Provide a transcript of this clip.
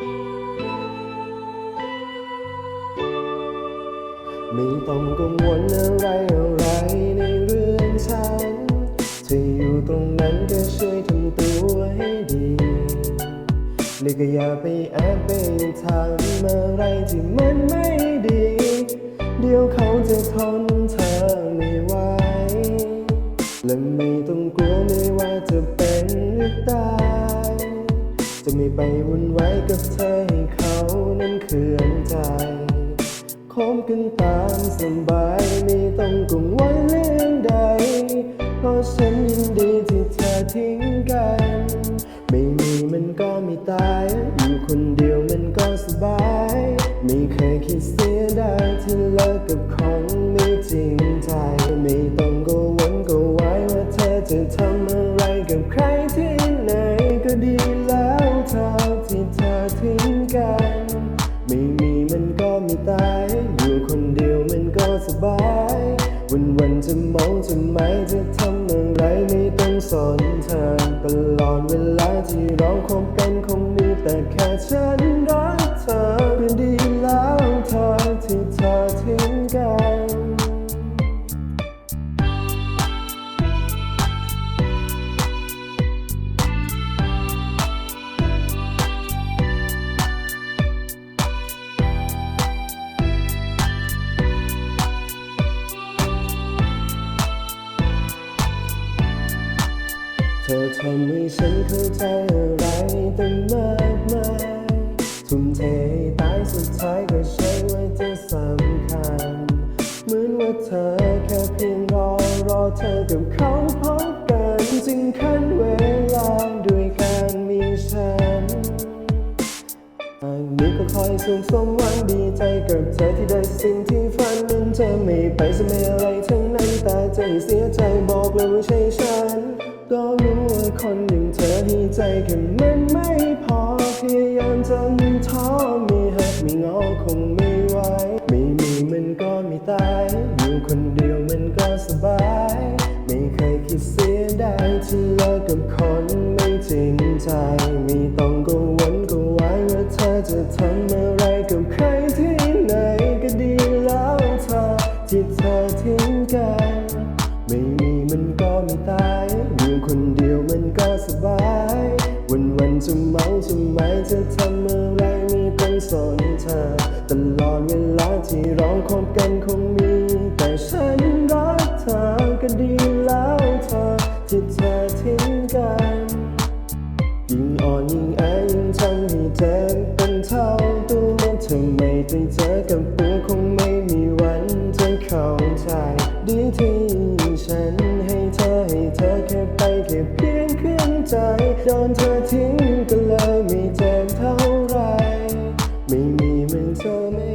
ไม่ต้องกังวลอะไรอะไรในเรื่องฉันจะอยู่ตรงนั้นก็ช่วยทำตัวให้ดีและก็อย่าไปแอบไปทำอะไรที่มันไม่ดี เดี๋ยวเขาจะทนเธอไม่ไหว และไม่ต้องกลัวไม่ว่าจะเป็นหรือตาย จะไม่ไปวุ่นวายกับเธอให้เขานั้นเคืองใจคบกันตามสบายไม่ต้องกังวลเรื่องใด เพราะฉันยินดีที่เธอทิ้งกัน ไม่มีมันก็ไม่ตาย อยู่คนเดียวมันก็สบาย ไม่เคยคิดเสียดายที่เลิกกับคนไม่จริงใจ ไม่ต้องกังวลก็ไว้ว่าเธอจะทำอะไรกับใครที่ ไม่มีมันก็ไม่ตาย อยู่คนเดียวมันก็สบาย วันวันๆจะมองจะไม่จะทำอะไรไม่ต้องสนเธอตลอดเวลาที่เราคบกันคงมีแต่แค่ฉันรัก ทำให้ฉันเข้าใจอะไรตั้งมากมายทุ่มเทตายสุดท้ายก็ใช่ว่าจะสำคัญ เหมือนว่าเธอแค่เพียงรอรอเธอกับเขาพบกันจึงขั้นเวลาด้วยการมีฉันอันนี้ก็คอยสุขสมหวังดีใจกับเธอที่ได้สิ่งที่ฝันนั้นจะไม่ไปสมัยอะไรทั้งนั้นแต่ใจเสียใจบอกเลยว่าใช่ฉันก็ กับคนไม่จริงใจไม่ต้องกังวลก็ไว้ว่าเธอจะทำอะไรกับใครที่ไหนก็ดีแล้วเธอที่เธอทิ้งกันไม่มีมันก็ไม่ตายอยู่คนเดียวมันก็สบาย วันวันๆจะเมาจะไม่จะทำอะไรไม่ต้องสนเธอ ตลอดเวลาที่เราคบกันคงมีแต่ฉัน อ่อยิ่งแอยิ่งทำให้เธอเป็นเท่าตัวมันทำไม่ได้เจอกับเพื่คงไม่มีวันเธอเข้าใจ ดีที่ฉันให้เธอให้เธอแค่ไปแค่เพียงเคลื่อนใจ โดนเธอทิ้งก็เลยไม่เจ็บเท่าไร ไม่มีเหมือนเธอไม่